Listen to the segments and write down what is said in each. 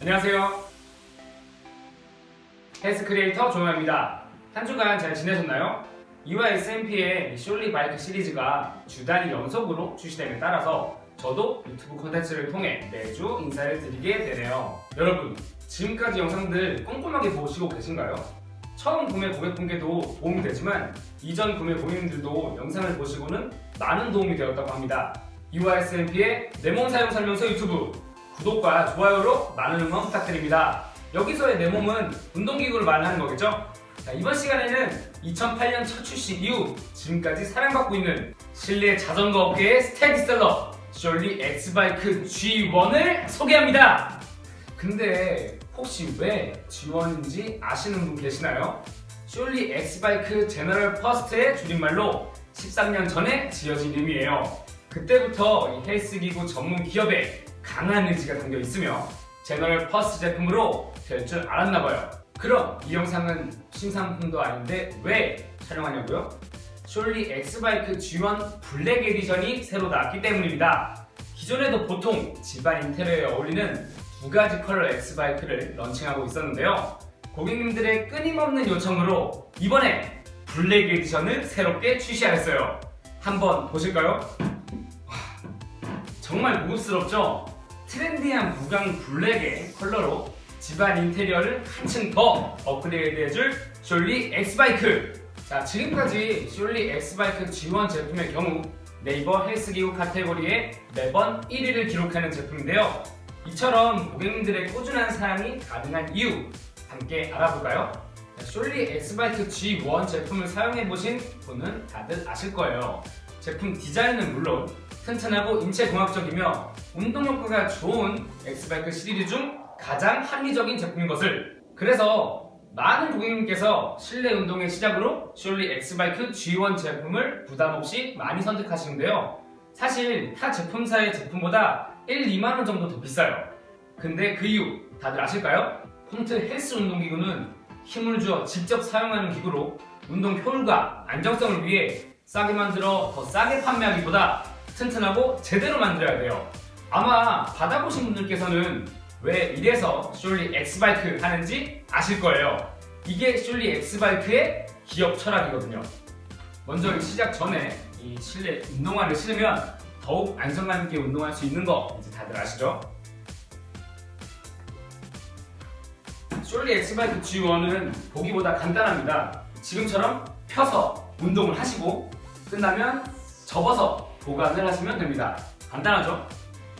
안녕하세요. 헬스 크리에이터 조영입니다. 한 주간 잘 지내셨나요? 이와 SMP의 쇼리 바이크 시리즈가 주 단위 연속으로 출시됨에 따라서 저도 유튜브 콘텐츠를 통해 매주 인사를 드리게 되네요. 여러분, 지금까지 영상들 꼼꼼하게 보시고 계신가요? 처음 구매 고객분께도 도움이 되지만 이전 구매 고객님들도 영상을 보시고는 많은 도움이 되었다고 합니다. UISMP의 내 몸 사용 설명서 유튜브 구독과 좋아요로 많은 응원 부탁드립니다. 여기서의 내 몸은 운동기구를 말하는 거겠죠? 자, 이번 시간에는 2008년 첫 출시 이후 지금까지 사랑받고 있는 실내 자전거 업계의 스테디셀러 쇼리 엑스바이크 G1을 소개합니다. 근데 혹시 왜 G1인지 아시는 분 계시나요? 쇼리 엑스바이크 제너럴 퍼스트의 줄임말로 13년 전에 지어진 이름이에요. 그때부터 이 헬스기구 전문 기업에 강한 의지가 담겨 있으며 제너럴 퍼스트 제품으로 될 줄 알았나 봐요. 그럼 이 영상은 신상품도 아닌데 왜 촬영하냐고요? 쇼리 엑스바이크 G1 블랙 에디션이 새로 나왔기 때문입니다. 기존에도 보통 집안 인테리어에 어울리는 두 가지 컬러 엑스바이크를 런칭하고 있었는데요. 고객님들의 끊임없는 요청으로 이번에 블랙 에디션을 새롭게 출시하였어요. 한번 보실까요? 와, 정말 고급스럽죠? 트렌디한 무광 블랙의 컬러로 집안 인테리어를 한층 더 업그레이드 해줄 쇼리 엑스바이크. 자 지금까지 쇼리 엑스바이크 G1 제품의 경우 네이버 헬스기구 카테고리에 매번 1위를 기록하는 제품인데요. 이처럼 고객님들의 꾸준한 사랑이 가능한 이유 함께 알아볼까요? 자, 쇼리 엑스바이크 G1 제품을 사용해보신 분은 다들 아실 거예요. 제품 디자인은 물론 튼튼하고 인체공학적이며 운동 효과가 좋은 엑스바이크 시리즈 중 가장 합리적인 제품인 것을. 그래서 많은 고객님께서 실내 운동의 시작으로 쇼리 엑스바이크 G1 제품을 부담 없이 많이 선택하시는데요. 사실 타 제품사의 제품보다 1, 2만 원 정도 더 비싸요. 근데 그 이유 다들 아실까요? 홈트 헬스 운동기구는 힘을 주어 직접 사용하는 기구로 운동 효율과 안정성을 위해 싸게 만들어 더 싸게 판매하기보다 튼튼하고 제대로 만들어야 돼요. 아마 받아보신 분들께서는 왜 이래서 쇼리 엑스바이크 하는지 아실 거예요. 이게 쇼리 엑스바이크의 기업 철학이거든요. 먼저 이 시작 전에 이 실내 운동화를 신으면 더욱 안정감 있게 운동할 수 있는 거 이제 다들 아시죠? 쇼리 엑스바이크 G1은 보기보다 간단합니다. 지금처럼 펴서 운동을 하시고 끝나면 접어서 보관을 하시면 됩니다. 간단하죠?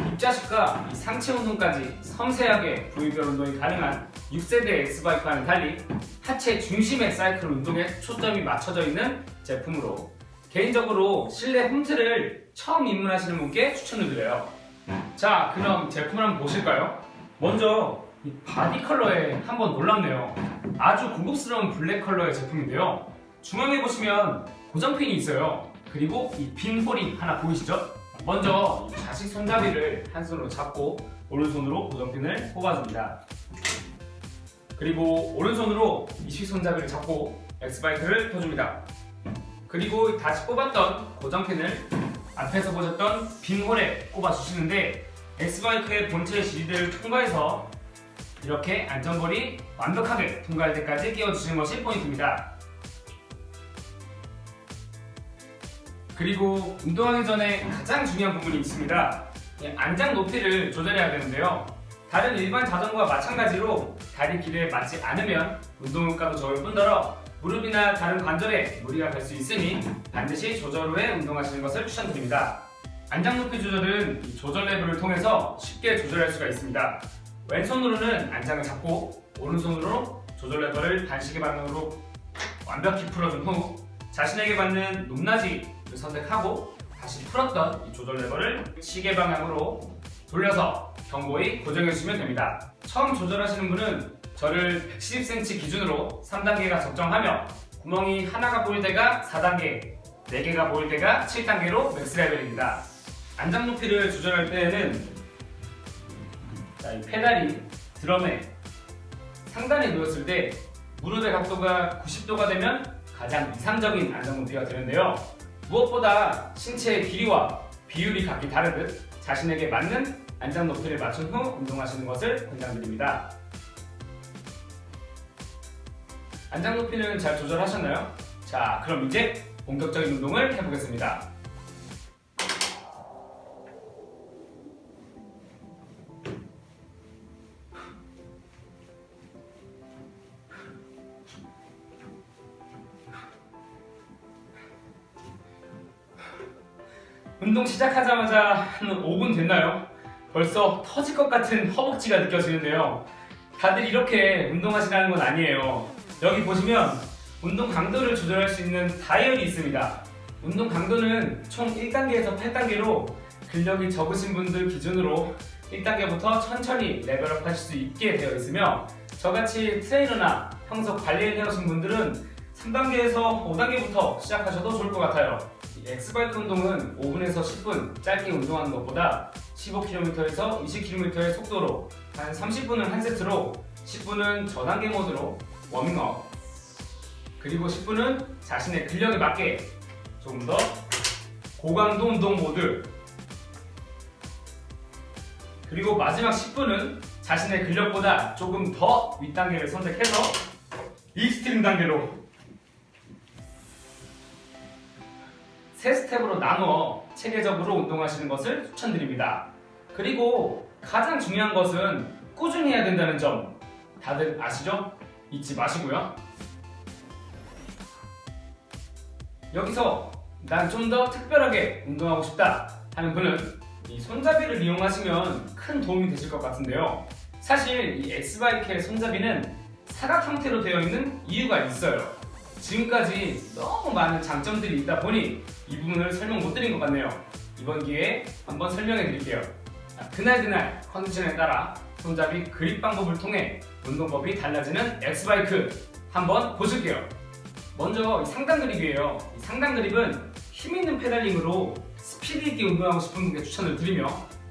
입자식과 이 상체 운동까지 섬세하게 부위별 운동이 가능한 6세대 엑스바이크와는 달리 하체 중심의 사이클 운동에 초점이 맞춰져 있는 제품으로 개인적으로 실내 홈트를 처음 입문하시는 분께 추천을 드려요. 자, 그럼 제품을 한번 보실까요? 먼저 이 바디 컬러에 한번 놀랍네요. 아주 고급스러운 블랙 컬러의 제품인데요. 중앙에 보시면 고정핀이 있어요. 그리고 이 빈 홀이 하나 보이시죠? 먼저 이 좌식 손잡이를 한 손으로 잡고 오른손으로 고정핀을 뽑아줍니다. 그리고 오른손으로 이식 손잡이를 잡고 엑스바이크를 펴줍니다. 그리고 다시 뽑았던 고정핀을 앞에서 보셨던 빈 홀에 꼽아주시는데 엑스바이크의 본체 지지대를 통과해서 이렇게 안전볼이 완벽하게 통과할 때까지 끼워주시는 것이 포인트입니다. 그리고 운동하기 전에 가장 중요한 부분이 있습니다. 이 안장 높이를 조절해야 되는데요. 다른 일반 자전거와 마찬가지로 다리 길이에 맞지 않으면 운동 효과도 적을 뿐더러 무릎이나 다른 관절에 무리가 갈 수 있으니 반드시 조절 후에 운동하시는 것을 추천드립니다. 안장 높이 조절은 이 조절 레버를 통해서 쉽게 조절할 수가 있습니다. 왼손으로는 안장을 잡고 오른손으로 조절 레버를 반시계 방향으로 완벽히 풀어준 후 자신에게 맞는 높낮이를 선택하고 다시 풀었던 이 조절 레버를 시계 방향으로 돌려서 경고히 고정해 주시면 됩니다. 처음 조절하시는 분은 저를 110cm 기준으로 3단계가 적정하며 구멍이 하나가 보일 때가 4단계, 4개가 보일 때가 7단계로 맥스 레벨입니다. 안장 높이를 조절할 때에는 자, 이 페달이 드럼에 상단에 놓였을 때 무릎의 각도가 90도가 되면 가장 이상적인 안정 높이가 되는데요. 무엇보다 신체의 길이와 비율이 각기 다르듯 자신에게 맞는 안장 높이를 맞춘 후 운동하시는 것을 권장드립니다. 안장 높이는 잘 조절하셨나요? 자, 그럼 이제 본격적인 운동을 해보겠습니다. 운동 시작하자마자 한 5분 됐나요? 벌써 터질 것 같은 허벅지가 느껴지는데요. 다들 이렇게 운동하시라는 건 아니에요. 여기 보시면 운동 강도를 조절할 수 있는 다이얼이 있습니다. 운동 강도는 총 1단계에서 8단계로 근력이 적으신 분들 기준으로 1단계부터 천천히 레벨업 하실 수 있게 되어 있으며 저같이 트레이너나 평소 관리를 해오신 분들은 3단계에서 5단계부터 시작하셔도 좋을 것 같아요. 이 엑스바이크 운동은 5분에서 10분 짧게 운동하는 것보다 15km에서 20km의 속도로 한 30분을 한 세트로 10분은 저단계 모드로 워밍업 그리고 10분은 자신의 근력에 맞게 조금 더 고강도 운동 모드 그리고 마지막 10분은 자신의 근력보다 조금 더 윗단계를 선택해서 익스트림 단계로 세 스텝으로 나누어 체계적으로 운동하시는 것을 추천드립니다. 그리고 가장 중요한 것은 꾸준히 해야 된다는 점 다들 아시죠? 잊지 마시고요. 여기서 난 좀 더 특별하게 운동하고 싶다 하는 분은 이 손잡이를 이용하시면 큰 도움이 되실 것 같은데요. 사실 이 X바이크의 손잡이는 사각 형태로 되어 있는 이유가 있어요. 지금까지 너무 많은 장점들이 있다 보니 이 부분을 설명 못 드린 것 같네요. 이번 기회에 한번 설명해 드릴게요. 아, 그날그날 컨디션에 따라 손잡이 그립 방법을 통해 운동법이 달라지는 X바이크 한번 보실게요. 먼저 이 상단 그립이에요. 이 상단 그립은 힘 있는 페달링으로 스피드 있게 운동하고 싶은 분께 추천을 드리며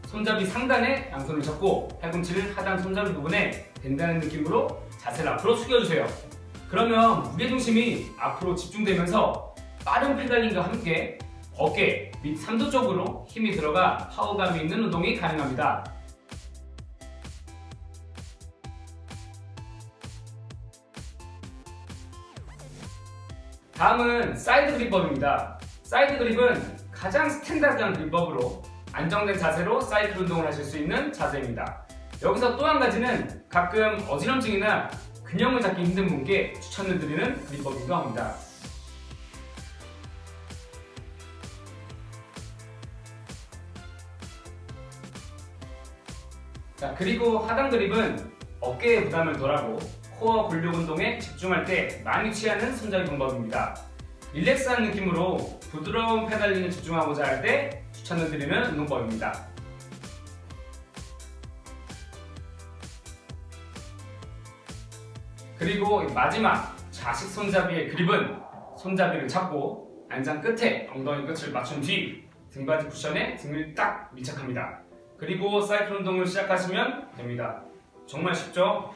손잡이 상단에 양손을 잡고 팔꿈치를 하단 손잡이 부분에 댄다는 느낌으로 자세를 앞으로 숙여주세요. 그러면 무게중심이 앞으로 집중되면서 빠른 페달링과 함께 어깨 및 삼두 쪽으로 힘이 들어가 파워감이 있는 운동이 가능합니다. 다음은 사이드 그립법입니다. 사이드 그립은 가장 스탠다드한 그립법으로 안정된 자세로 사이클 운동을 하실 수 있는 자세입니다. 여기서 또 한 가지는 가끔 어지럼증이나 균형을 잡기 힘든 분께 추천을 드리는 그립법이기도 합니다. 자, 그리고 하단 그립은 어깨에 부담을 덜하고 코어 근력 운동에 집중할 때 많이 취하는 손잡이 방법입니다. 릴렉스한 느낌으로 부드러운 페달링에 집중하고자 할 때 추천을 드리는 운동법입니다. 그리고 마지막 좌식 손잡이의 그립은 손잡이를 잡고 안장 끝에 엉덩이 끝을 맞춘 뒤 등받이 쿠션에 등을 딱 밀착합니다. 그리고 사이클 운동을 시작하시면 됩니다. 정말 쉽죠?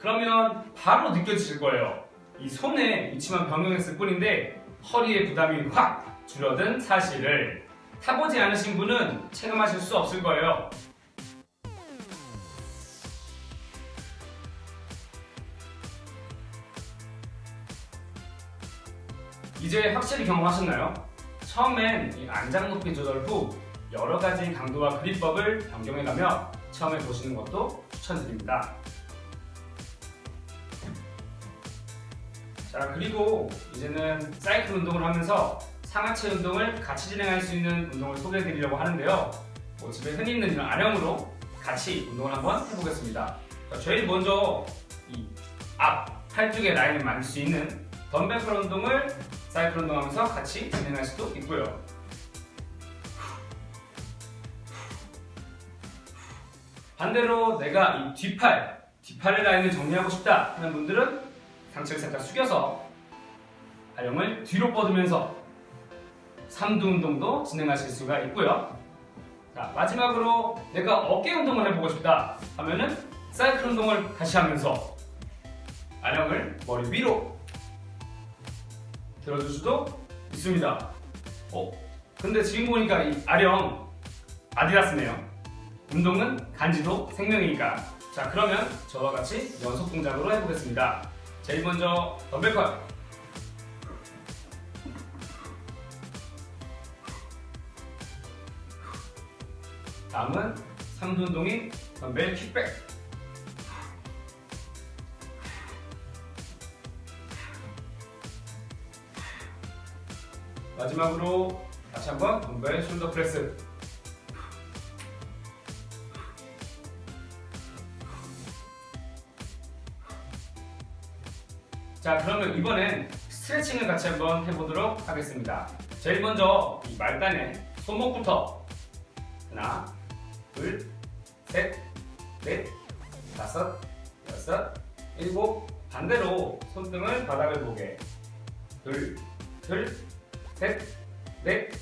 그러면 바로 느껴지실 거예요. 이 손의 위치만 변경했을 뿐인데 허리의 부담이 확 줄어든 사실을 타보지 않으신 분은 체감하실 수 없을 거예요. 이제 확실히 경험하셨나요? 처음엔 이 안장 높이 조절 후 여러 가지 강도와 그립법을 변경해가며 처음에 보시는 것도 추천드립니다. 자 그리고 이제는 사이클 운동을 하면서 상하체 운동을 같이 진행할 수 있는 운동을 소개해 드리려고 하는데요. 뭐 집에 흔히 있는 이런 아령으로 같이 운동을 한번 해보겠습니다. 자, 제일 먼저 이앞 팔뚝의 라인을 만들 수 있는 덤벨 컬 운동을 사이클 운동하면서 같이 진행할 수도 있고요. 반대로 내가 이 뒷팔, 뒷팔의 라인을 정리하고 싶다 하는 분들은 상체를 살짝 숙여서 발령을 뒤로 뻗으면서 삼두 운동도 진행하실 수가 있고요. 자, 마지막으로 내가 어깨 운동을 해보고 싶다 하면은 사이클 운동을 다시 하면서 아령을 머리 위로 들어줄 수도 있습니다. 어, 근데 지금 보니까 이 아령 아디다스네요. 운동은 간지도 생명이니까. 자, 그러면 저와 같이 연속 동작으로 해보겠습니다. 제일 먼저 덤벨 컷. 다음은 3두 운동인 덤벨 킥백. 마지막으로 다시 한번 덤벨 숄더 프레스. 자, 그러면 이번엔 스트레칭을 같이 한번 해보도록 하겠습니다. 제일 먼저 이 말단의 손목부터 하나, 둘, 셋, 넷, 다섯, 여섯, 일곱 반대로 손등을 바닥을 보게 둘, 둘, 셋, 넷,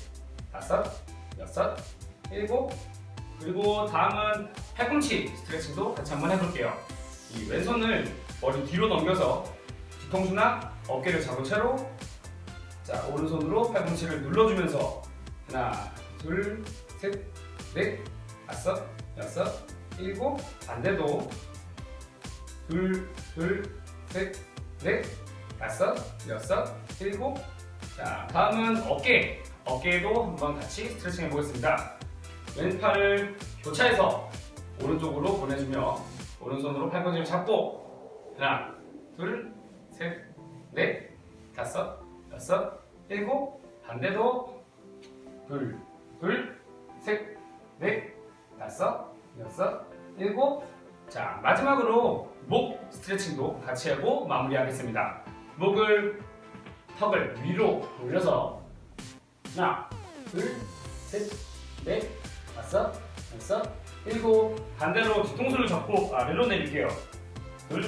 다섯, 여섯, 일곱 그리고 다음은 팔꿈치 스트레칭도 같이 한번 해볼게요. 이 왼손을 머리 뒤로 넘겨서 뒤통수나 어깨를 잡은 채로 자 오른손으로 팔꿈치를 눌러주면서 하나, 둘, 셋, 넷, 다섯, 여섯, 일곱 반대도 둘, 둘, 셋, 넷, 다섯, 여섯, 일곱. 자 다음은 어깨. 어깨도 한번 같이 스트레칭 해보겠습니다. 왼팔을 교차해서 오른쪽으로 보내주며 오른손으로 팔꿈치를 잡고 하나, 둘, 셋, 넷, 다섯, 여섯, 일곱 반대도 둘, 둘, 셋, 넷, 다섯, 여섯, 일곱. 자 마지막으로 목 스트레칭도 같이 하고 마무리하겠습니다. 목을 턱을 위로 올려서 하나, 둘, 셋, 넷, 다섯, 여섯, 일곱. 반대로 뒤통수를 잡고 아래로 내릴게요. 둘,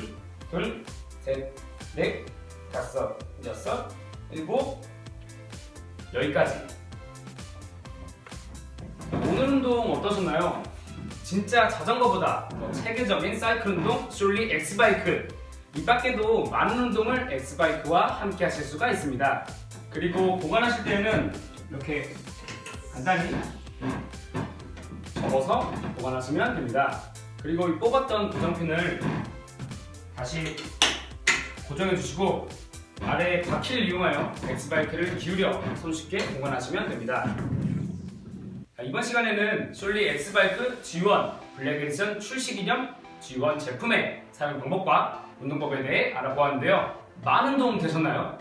둘, 셋, 넷, 다섯, 여섯, 일곱 여기까지. 오늘 운동 어떠셨나요? 진짜 자전거보다 더 체계적인 사이클 운동 숄리 X바이크. 이 밖에도 많은 운동을 X바이크와 함께 하실 수가 있습니다. 그리고 보관하실 때는 이렇게 간단히 접어서 보관하시면 됩니다. 그리고 이 뽑았던 고정핀을 다시 고정해 주시고 아래 바퀴를 이용하여 X바이크를 기울여 손쉽게 보관하시면 됩니다 자, 이번 시간에는 솔리 X바이크 G1 블랙 에디션 출시 기념 G1 제품의 사용 방법과 운동법에 대해 알아보았는데요. 많은 도움 되셨나요?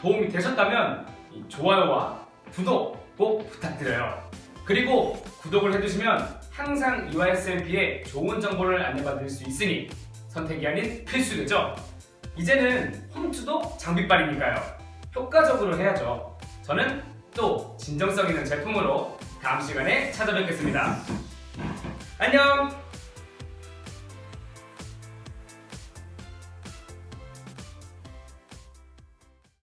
도움이 되셨다면 이 좋아요와 구독 꼭 부탁드려요. 그리고 구독을 해두시면 항상 EYSMP의 좋은 정보를 안내받을 수 있으니 선택이 아닌 필수겠죠? 이제는 홈트도 장비빨이니까요. 효과적으로 해야죠. 저는 또 진정성 있는 제품으로 다음 시간에 찾아뵙겠습니다. 안녕!